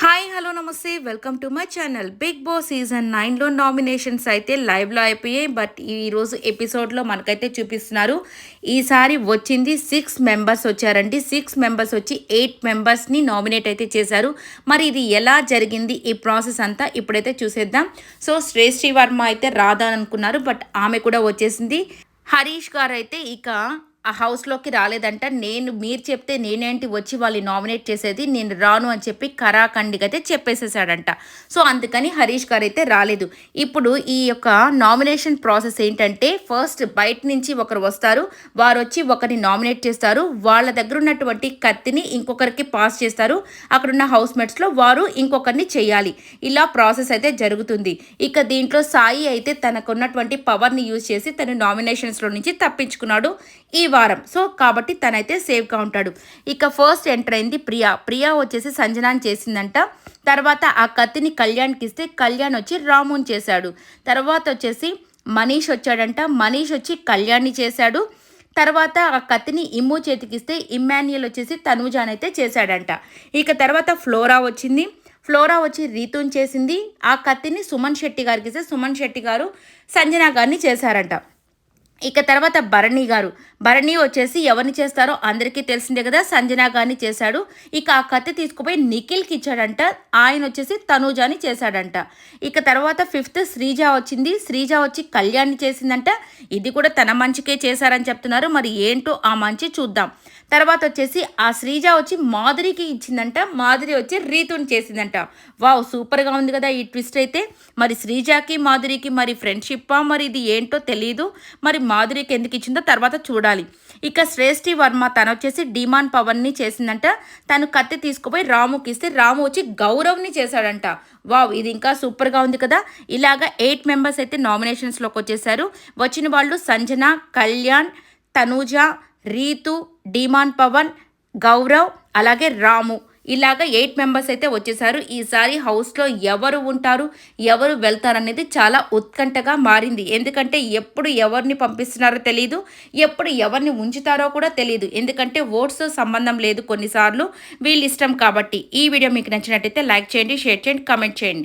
Hi hello నమస్తే. Welcome to my channel. Big boss season నైన్లో nominations అయితే లైవ్లో అయిపోయాయి. బట్ ఈరోజు ఎపిసోడ్లో మనకైతే చూపిస్తున్నారు. ఈసారి వచ్చింది సిక్స్ మెంబర్స్ వచ్చారండి. సిక్స్ మెంబర్స్ వచ్చి ఎయిట్ మెంబర్స్ని నామినేట్ అయితే చేశారు. మరి ఇది ఎలా జరిగింది? ఈ ప్రాసెస్ అంతా ఇప్పుడైతే చూసేద్దాం. సో శ్రేష్ఠి వర్మ అయితే రాదాననుకున్నారు బట్ ఆమె కూడా వచ్చేసింది. హరీష్ గారు అయితే ఇక ఆ హౌస్లోకి రాలేదంట. నేను మీరు చెప్తే నేనేంటి వచ్చి వాళ్ళు నామినేట్ చేసేది? నేను రాను అని చెప్పి కరాఖండిగా అయితే చెప్పేసేసాడంట. సో అందుకని హరీష్ గారు అయితే రాలేదు. ఇప్పుడు ఈ యొక్క నామినేషన్ ప్రాసెస్ ఏంటంటే ఫస్ట్ బయట నుంచి ఒకరు వస్తారు. వారు వచ్చి ఒకరిని నామినేట్ చేస్తారు. వాళ్ళ దగ్గర ఉన్నటువంటి కత్తిని ఇంకొకరికి పాస్ చేస్తారు. అక్కడున్న హౌస్ మేట్స్లో వారు ఇంకొకరిని చేయాలి. ఇలా ప్రాసెస్ అయితే జరుగుతుంది. ఇక దీంట్లో సాయి అయితే తనకున్నటువంటి పవర్ని యూజ్ చేసి తను నామినేషన్స్లో నుంచి తప్పించుకున్నాడు. ఈ వారం సో కాబట్టి తనైతే సేఫ్గా ఉంటాడు. ఇక ఫస్ట్ ఎంటర్ అయింది ప్రియా. ప్రియా వచ్చేసి సంజనాన్ని చేసిందంట. తర్వాత ఆ కత్తిని కళ్యాణ్కి ఇస్తే కళ్యాణ్ వచ్చి రాముని చేశాడు. తర్వాత వచ్చేసి మనీష్ వచ్చాడంట. మనీష్ వచ్చి కళ్యాణ్ని చేశాడు. తర్వాత ఆ కత్తిని ఇమ్ము చేతికిస్తే ఇమ్మాన్యుయల్ వచ్చేసి తనూజాన్ అయితే చేశాడంట. ఇక తర్వాత ఫ్లోరా వచ్చింది. ఫ్లోరా వచ్చి రీతూన్ చేసింది. ఆ కత్తిని సుమన్ శెట్టి గారికి ఇస్తే సుమన్ శెట్టి గారు సంజనా గారిని చేశారంట. ఇక తర్వాత భరణి గారు. భరణి వచ్చేసి ఎవరిని చేస్తారో అందరికీ తెలిసిందే కదా సంజనా గారిని చేశాడు. ఇక ఆ కత్తి తీసుకుపోయి నిఖిల్కి ఇచ్చాడంట. ఆయన వచ్చేసి తనూజాని చేశాడంట. ఇక తర్వాత ఫిఫ్త్ శ్రీజ వచ్చింది. శ్రీజ వచ్చి కళ్యాణ్ని చేసిందంట. ఇది కూడా తన మంచికే చేశారని చెప్తున్నారు. మరి ఏంటో ఆ మంచి చూద్దాం. తర్వాత వచ్చేసి ఆ శ్రీజ వచ్చి మాధురికి ఇచ్చిందంట. మాధురి వచ్చి రీతుని చేసిందంట. వావ్ సూపర్గా ఉంది కదా ఈ ట్విస్ట్ అయితే. మరి శ్రీజాకి మాధురికి మరి ఫ్రెండ్షిప్పా? మరి ఇది ఏంటో తెలియదు మరి మాధురికి ఎందుకు ఇచ్చిందో తర్వాత చూడాలి. ఇక శ్రేష్ఠి వర్మ తను వచ్చేసి డిమాన్ పవన్ని చేసిందంట. తను కత్తి తీసుకుపోయి రాముకి ఇస్తే రాము వచ్చి గౌరవ్ని చేశాడంట. వావ్ ఇది ఇంకా సూపర్గా ఉంది కదా. ఇలాగా ఎయిట్ మెంబర్స్ అయితే నామినేషన్స్లోకి వచ్చేసారు. వచ్చిన వాళ్ళు సంజన కళ్యాణ్ తనూజ రీతు డిమాన్ పవన్ గౌరవ్ అలాగే రాము. ఇలాగ ఎయిట్ మెంబర్స్ అయితే వచ్చేసారు. ఈసారి హౌస్లో ఎవరు ఉంటారు ఎవరు వెళ్తారనేది చాలా ఉత్కంఠగా మారింది. ఎందుకంటే ఎప్పుడు ఎవరిని పంపిస్తున్నారో తెలియదు ఎప్పుడు ఎవరిని ఉంచుతారో కూడా తెలియదు ఎందుకంటే ఓట్స్ సంబంధం లేదు కొన్నిసార్లు. వీళ్ళు ఇష్టం కాబట్టి ఈ వీడియో మీకు నచ్చినట్టయితే లైక్ చేయండి షేర్ చేయండి కామెంట్ చేయండి.